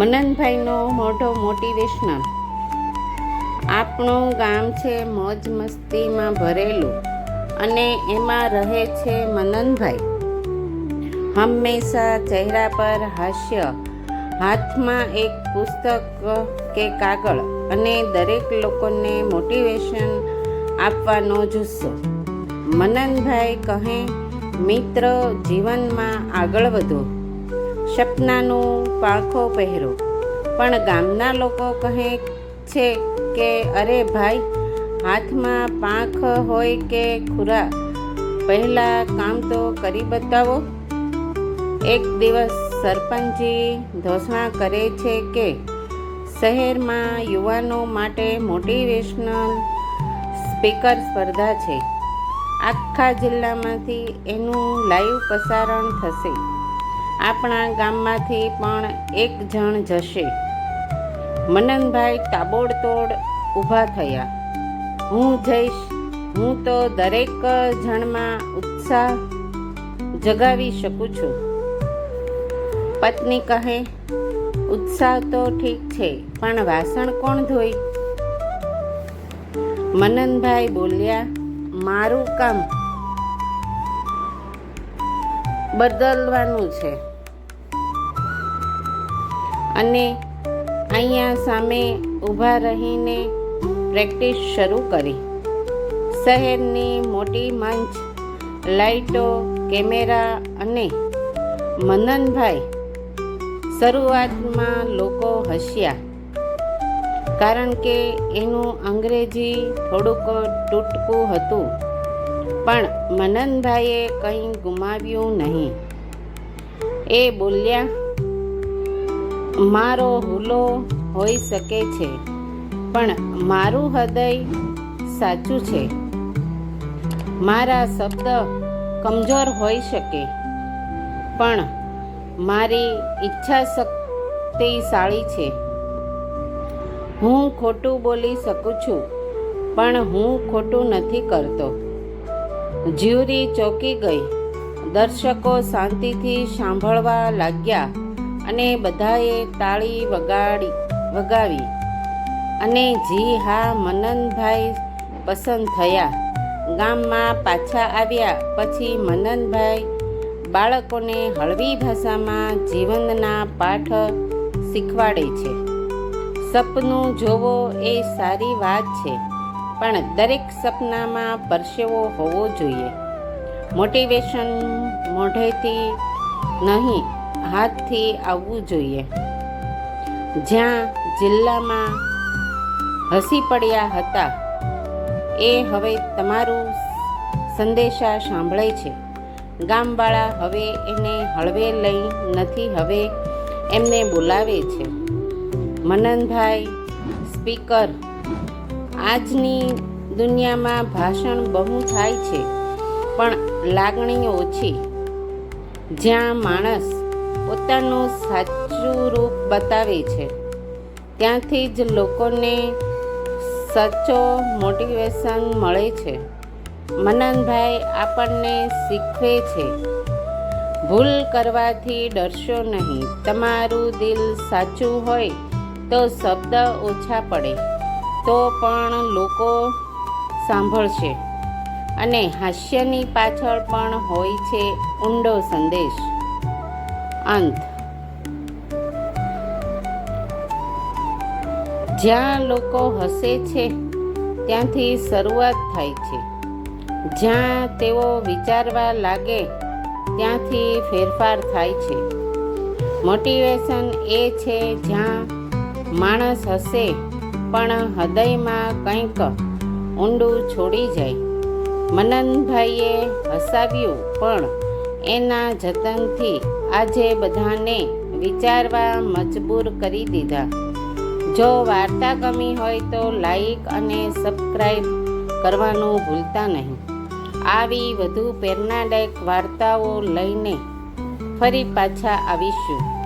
મનનભાઈનો મોઢો motivational આપણું ગામ છે મોજ મસ્તીમાં ભરેલું અને એમાં રહે છે મનનભાઈ. હંમેશા ચહેરા પર હાસ્ય, હાથમાં એક પુસ્તક કે કાગળ અને દરેક લોકોને મોટિવેશન આપવાનો જુસ્સો મનનભાઈ કહે, મિત્ર, જીવનમાં આગળ વધો. સપનાનું પાંખો પહેરો. પણ ગામના લોકો કહે છે કે, અરે ભાઈ, હાથમાં પાંખ હોય કે ખુરા, પહેલાં કામ તો કરી બતાવો. એક દિવસ સરપંચજી ઘોષણા કરે છે કે, શહેરમાં યુવાનો માટે મોટિવેશનલ સ્પીકર સ્પર્ધા છે. આખા જિલ્લામાંથી એનું લાઈવ પ્રસારણ થશે. આપણા ગામમાંથી પણ એક જણ જશે. મનનભાઈ તાબોડતોડ ઊભા થયા. હું જઈશ, હું તો દરેક જણમાં ઉત્સાહ જગાવી શકું છું. પત્ની કહે, ઉત્સાહ તો ઠીક છે, પણ વાસણ કોણ ધોઈ? મનનભાઈ બોલ્યા, મારું કામ બદલવાનું છે. અને અહીંયા સામે ઊભા રહીને પ્રેક્ટિસ શરૂ કરી. શહેરની મોટી મંચ, લાઇટો, કેમેરા અને મનનભાઈ શરૂઆતમાં લોકો હસ્યા. કારણ કે એનું અંગ્રેજી થોડુંક તૂટકું હતું, પણ મનનભાઈએ કંઈ ગુમાવ્યું નહીં. એ બોલ્યા મારો હુલો હોઈ શકે છે, પણ મારું હૃદય સાચું છે. મારા શબ્દ કમજોર હોઈ શકે, પણ મારી ઈચ્છા શક્તિશાળી છે. હું ખોટું બોલી શકું છું, પણ હું ખોટું નથી કરતો. જ્યુરી ચોકી ગઈ, દર્શકો શાંતિથી સાંભળવા લાગ્યા. અને બધાએ તાળી વગાડી, વગાવી. અને જી હા મનનભાઈ પસંદ થયા. ગામમાં પાછા આવ્યા પછી મનનભાઈ બાળકોને હળવી ભાષામાં જીવનના પાઠ શીખવાડે છે. સપનું જોવો એ સારી વાત છે, પણ દરેક સપનામાં પરસેવો હોવો જોઈએ. મોટિવેશન મોઢેથી નહીં હાથથી આવવું જોઈએ. જ્યાં જિલ્લામાં હસી પડ્યા હતા, એ હવે તમારું સંદેશા સાંભળે છે. ગામવાળા હવે એને હળવે લઈ નથી, હવે એમને બોલાવે છે. મનનભાઈ, સ્પીકર, આજની દુનિયામાં ભાષણ બહુ થાય છે, પણ લાગણી ઓછી. જ્યાં માણસ પોતાનું સાચું રૂપ બતાવે છે. ત્યાંથી જ લોકોને સાચો મોટિવેશન મળે છે. મનનભાઈ આપણને શીખવે છે. ભૂલ કરવાથી ડરશો નહીં. તમારું દિલ સાચું હોય તો શબ્દ ઓછા પડે, તો પણ લોકો સાંભળશે. અને હાસ્યની પાછળ પણ હોય છે ઊંડો સંદેશ. અંત. જ્યાં લોકો હસે છે, ત્યાંથી શરૂઆત થાય છે. જ્યાં તેઓ વિચારવા લાગે, ત્યાંથી ફેરફાર થાય છે. મોટિવેશન એ છે જ્યાં માણસ હસે, પણ હૃદયમાં કંઈક ઊંડું છોડી જાય. મનનભાઈએ હસાવ્યું પણ એના જતનથી આજે બધાને વિચારવા મજબૂર કરી દીધા. જો વાર્તા ગમી હોય તો લાઈક અને સબસ્ક્રાઈબ કરવાનું ભૂલતા નહીં. આવી વધુ પ્રેરણાદાયક વાર્તાઓ લઈને ફરી પાછા આવીશું.